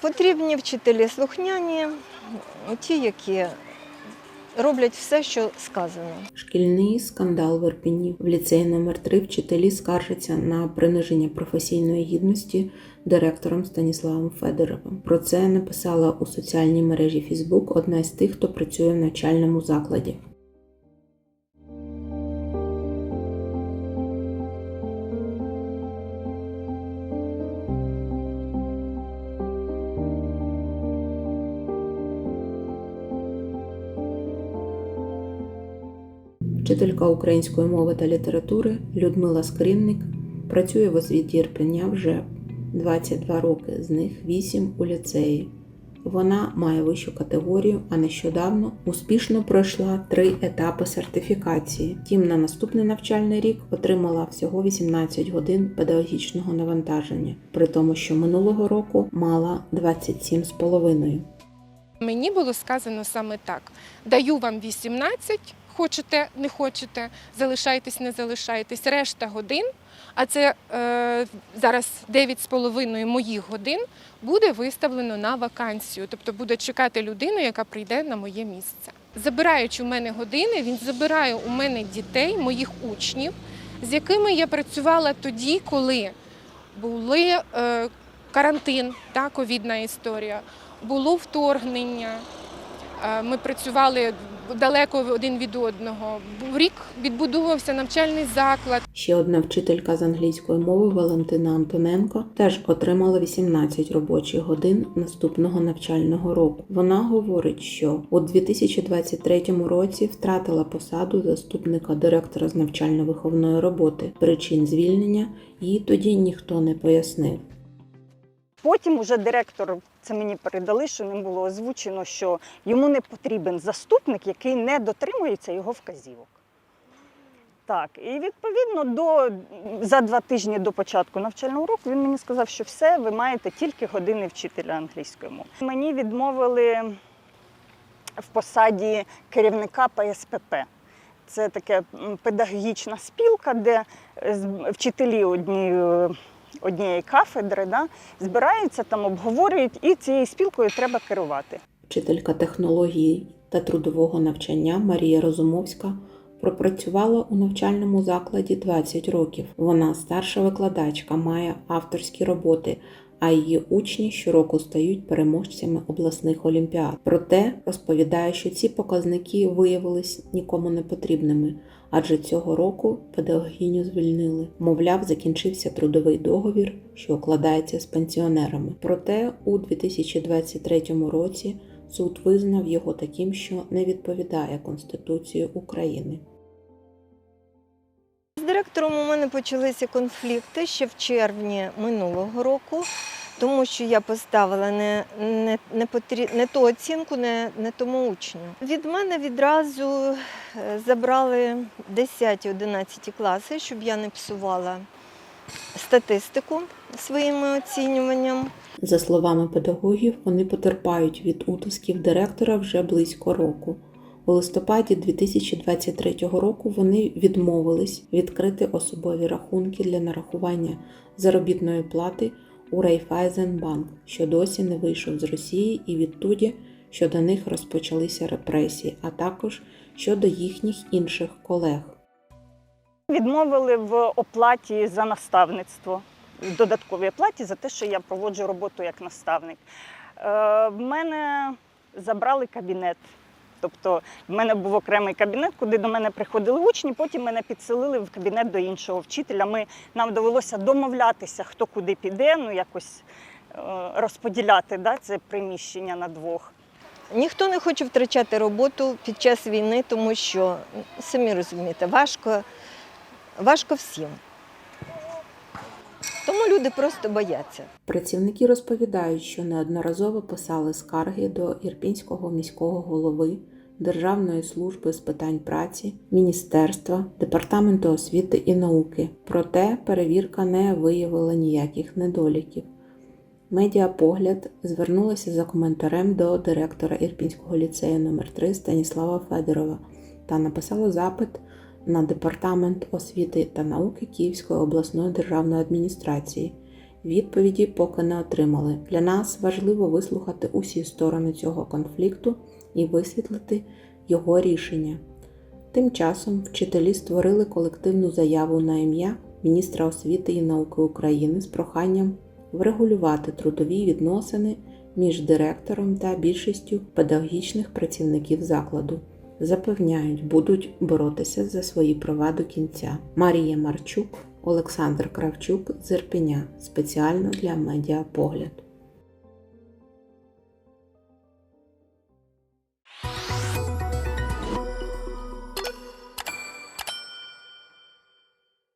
Потрібні вчителі слухняні, ті, які роблять все, що сказано. Шкільний скандал в Ірпіні. В ліцеї номер 3 вчителі скаржаться на приниження професійної гідності директором Станіславом Федоровим. Про це написала у соціальній мережі Фейсбук одна з тих, хто працює в навчальному закладі. Вчителька української мови та літератури Людмила Скринник працює в освіті Ірпеня вже 22 роки, з них 8 у ліцеї. Вона має вищу категорію, а нещодавно успішно пройшла три етапи сертифікації. Втім, на наступний навчальний рік отримала всього 18 годин педагогічного навантаження, при тому, що минулого року мала 27,5. Мені було сказано саме так: даю вам 18, хочете, не хочете, залишайтесь, не залишайтесь. Решта годин, а це е, зараз 9,5 моїх годин, буде виставлено на вакансію. Тобто буде чекати людину, яка прийде на моє місце. Забираючи у мене години, він забирає у мене дітей, моїх учнів, з якими я працювала тоді, коли були е, карантин, та ковідна історія, було вторгнення. Е, Ми працювали далеко один від одного. Рік відбудовувався навчальний заклад. Ще одна вчителька з англійської мови Валентина Антоненко теж отримала 18 робочих годин наступного навчального року. Вона говорить, що у 2023 році втратила посаду заступника директора з навчально-виховної роботи. Причин звільнення їй тоді ніхто не пояснив. Потім уже директор це мені передали, що ним було озвучено, що йому не потрібен заступник, який не дотримується його вказівок. Так, і відповідно до за два тижні до початку навчального року він мені сказав, що все, ви маєте тільки години вчителя англійської мови. Мені відмовили в посаді керівника ПСПП. Це така педагогічна спілка, де е, вчителі однієї, однієї кафедри да, збираються там, обговорюють, і цією спілкою треба керувати. Вчителька технології та трудового навчання Марія Розумовська пропрацювала у навчальному закладі 20 років. Вона старша викладачка, має авторські роботи, а її учні щороку стають переможцями обласних олімпіад. Проте розповідає, що ці показники виявились нікому не потрібними, адже цього року педагогіню звільнили. Мовляв, закінчився трудовий договір, що укладається з пенсіонерами. Проте у 2023 році суд визнав його таким, що не відповідає Конституції України. З директором у мене почалися конфлікти ще в червні минулого року, тому що я поставила не, не, не, потрі... не ту оцінку, не, не тому учню. Від мене відразу е, забрали 10-11 класи, щоб я не псувала статистику своїми оцінюванням. За словами педагогів, вони потерпають від утисків директора вже близько року. У листопаді 2023 року вони відмовились відкрити особові рахунки для нарахування заробітної плати у Райфайзенбанк, що досі не вийшов з Росії, і відтоді щодо них розпочалися репресії, а також щодо їхніх інших колег. Відмовили в оплаті за наставництво, додатковій оплаті за те, що я проводжу роботу як наставник. Е, В мене забрали кабінет. Тобто в мене був окремий кабінет, куди до мене приходили учні, потім мене підселили в кабінет до іншого вчителя. Ми, нам довелося домовлятися, хто куди піде, ну якось е, розподіляти да, це приміщення на двох. Ніхто не хоче втрачати роботу під час війни, тому що, самі розумієте, важко, важко всім. Тому люди просто бояться. Працівники розповідають, що неодноразово писали скарги до Ірпінського міського голови, Державної служби з питань праці, Міністерства, Департаменту освіти і науки. Проте перевірка не виявила ніяких недоліків. Медіапогляд звернулася за коментарем до директора Ірпінського ліцею номер 3 Станіслава Федорова та написала запит на департамент освіти та науки Київської обласної державної адміністрації. Відповіді поки не отримали. Для нас важливо вислухати усі сторони цього конфлікту і висвітлити його рішення. Тим часом вчителі створили колективну заяву на ім'я міністра освіти і науки України з проханням врегулювати трудові відносини між директором та більшістю педагогічних працівників закладу. Запевняють, будуть боротися за свої права до кінця. Марія Марчук, Олександр Кравчук з спеціально для медіапогляд.